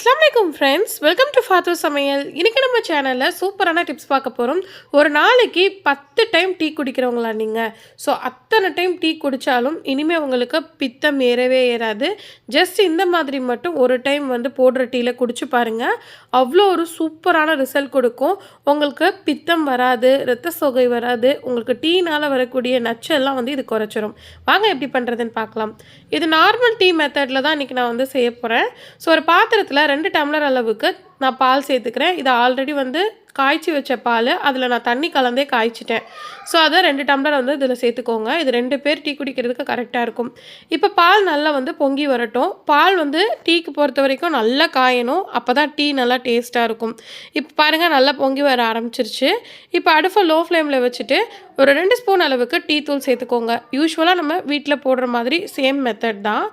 வணக்கம் friends welcome to ஃபாத்து சமையல் இன்றைக்கி நம்ம சேனலில் சூப்பரான டிப்ஸ் பார்க்க போகிறோம் ஒரு நாளைக்கு பத்து டைம் டீ குடிக்கிறவங்களா நீங்கள் ஸோ அத்தனை டைம் டீ குடித்தாலும் இனிமேல் உங்களுக்கு பித்தம் ஏறவே ஏறாது. ஜஸ்ட் இந்த மாதிரி மட்டும் ஒரு டைம் வந்து போடுற டீயில் குடிச்சு பாருங்கள் அவ்வளோ ஒரு சூப்பரான ரிசல்ட் கொடுக்கும். உங்களுக்கு பித்தம் வராது இரத்த சோகை வராது. உங்களுக்கு டீனால் வரக்கூடிய நச்செல்லாம் வந்து இது குறைச்சிரும். வாங்க எப்படி பண்ணுறதுன்னு பார்க்கலாம். இது நார்மல் டீ மெத்தடில் தான் இன்றைக்கி நான் வந்து செய்ய போகிறேன் ஸோ ஒரு பாத்திரத்தில் ரெண்டு டம்ளர் அளவுக்கு நான் பால் சேர்த்துக்கிறேன். இதை ஆல்ரெடி வந்து காய்ச்சி வச்ச பால் அதில் நான் தண்ணி கலந்தே காய்ச்சிட்டேன். ஸோ அதை ரெண்டு டம்ளர் வந்து இதில் சேர்த்துக்கோங்க. இது ரெண்டு பேர் டீ குடிக்கிறதுக்கு கரெக்டாக இருக்கும். இப்போ பால் நல்லா வந்து பொங்கி வரட்டும். பால் வந்து டீக்கு பொறுத்த வரைக்கும் நல்லா காயணும். அப்போ தான் டீ நல்லா டேஸ்ட்டாக இருக்கும். இப்போ பாருங்கள் நல்லா பொங்கி வர ஆரம்பிச்சிருச்சு. இப்போ அடுப்பை லோ ஃப்ளேமில் வச்சுட்டு ஒரு ரெண்டு ஸ்பூன் அளவுக்கு டீ தூள் சேர்த்துக்கோங்க. யூஸ்வலாக நம்ம வீட்டில் போடுற மாதிரி சேம் மெத்தட் தான்.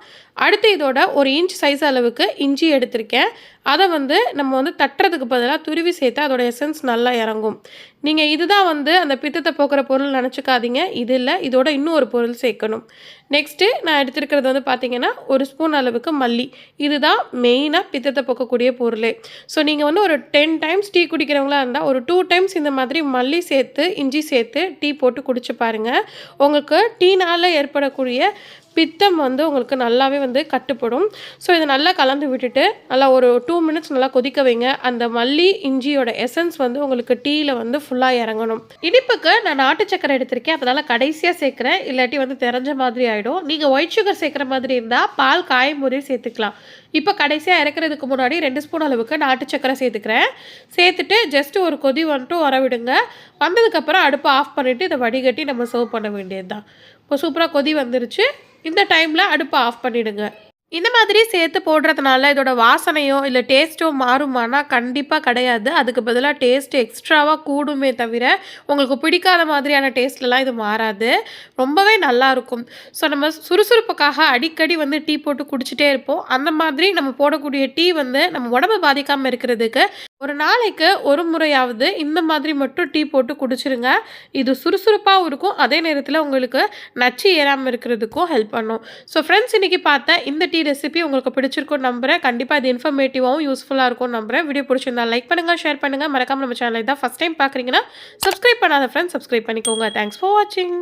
அடுத்து இதோட ஒரு இன்ச் சைஸ் அளவுக்கு இஞ்சி எடுத்திருக்கேன். அதை வந்து நம்ம வந்து தட்டுறதுக்கு பதிலாக துருவி சேர்த்து அதோட எசன்ஸ் நல்லா இறங்கும். நீங்கள் இதுதான் வந்து அந்த பித்தத்தை போக்குற பொருள் நினச்சிக்காதீங்க. இது இல்லை இதோட இன்னும் ஒரு பொருள் சேர்க்கணும். நெக்ஸ்ட்டு நான் எடுத்துருக்கிறது வந்து பார்த்திங்கன்னா ஒரு ஸ்பூன் அளவுக்கு மல்லி. இதுதான் மெயினாக பித்தத்தை போக்கக்கூடிய பொருளே. ஸோ நீங்கள் வந்து ஒரு டென் டைம்ஸ் டீ குடிக்கிறவங்களா இருந்தால் ஒரு டூ டைம்ஸ் இந்த மாதிரி மல்லி சேர்த்து இஞ்சி சேர்த்து டீ போட்டு குடிச்சு பாருங்கள் உங்களுக்கு டீனால் ஏற்படக்கூடிய பித்தம் வந்து உங்களுக்கு நல்லாவே வந்து கட்டுப்படும். ஸோ இதை நல்லா கலந்து விட்டுட்டு நல்லா ஒரு டூ மினிட்ஸ் நல்லா கொதிக்க வைங்க. அந்த மல்லி இஞ்சியோட எசன்ஸ் வந்து உங்களுக்கு டீயில் வந்து ஃபுல்லாக இறங்கணும். இனிப்புக்கு நான் நாட்டு சக்கரை எடுத்திருக்கேன். அதனால் கடைசியாக சேர்க்குறேன். இல்லாட்டி வந்து தெரிஞ்ச மாதிரி ஆகிடும் நீங்கள் ஒயிட் சுகர் சேர்க்குற மாதிரி இருந்தால் பால் காயும் போதே சேர்த்துக்கலாம். இப்போ கடைசியாக இறக்குறதுக்கு முன்னாடி ரெண்டு ஸ்பூன் அளவுக்கு நாட்டு சக்கரை சேர்த்துக்கிறேன். சேர்த்துட்டு ஜஸ்ட்டு ஒரு கொதி வந்துட்டு வர விடுங்க. வந்ததுக்கப்புறம் அடுப்பை ஆஃப் பண்ணிவிட்டு இதை வடிகட்டி நம்ம சர்வ் பண்ண வேண்டியது தான் இப்போ சூப்பராக கொதி வந்துருச்சு. இந்த டைமில் அடுப்பை ஆஃப் பண்ணிவிடுங்க இந்த மாதிரி சேர்த்து போடுறதுனால இதோட வாசனையோ இல்லை டேஸ்ட்டோ மாறுமானா கண்டிப்பாக கிடையாது. அதுக்கு பதிலாக டேஸ்ட் எக்ஸ்ட்ராவாக கூடுமே தவிர உங்களுக்கு பிடிக்காத மாதிரியான டேஸ்ட்லலாம் இது மாறாது. ரொம்பவே நல்லாயிருக்கும் ஸோ நம்ம சுறுசுறுப்புக்காக அடிக்கடி வந்து டீ போட்டு குடிச்சிட்டே இருப்போம். அந்த மாதிரி நம்ம போடக்கூடிய டீ வந்து நம்ம உடம்பு பாதிக்காமல் இருக்கிறதுக்கு ஒரு நாளைக்கு ஒரு முறையாவது இந்த மாதிரி மட்டும் டீ போட்டு குடிச்சிருங்க. இது சுறுசுறுப்பாகவும் இருக்கும். அதே நேரத்தில் உங்களுக்கு நச்சு ஏறாமல் இருக்கிறதுக்கும் ஹெல்ப் பண்ணும். ஸோ ஃப்ரெண்ட்ஸ் இன்றைக்கி பார்த்த இந்த டீ ரெசிபி உங்களுக்கு பிடிச்சிருக்கும் நம்புகிறேன் கண்டிப்பாக இது இன்ஃபர்மேட்டிவாகவும் யூஸ்ஃபுல்லாக இருக்கும் நம்புகிறேன் வீடியோ பிடிச்சிருந்தா லைக் பண்ணுங்கள் ஷேர் பண்ணுங்கள் மறக்காமல் நம்ம சேனலை தான் ஃபஸ்ட் டைம் பார்க்குறீங்கன்னா சப்ஸ்கிரைப் பண்ணாத ஃப்ரெண்ட்ஸ் சப்ஸ்கிரைப் பண்ணிக்கோங்க. தேங்க்ஸ் ஃபார் வாட்சிங்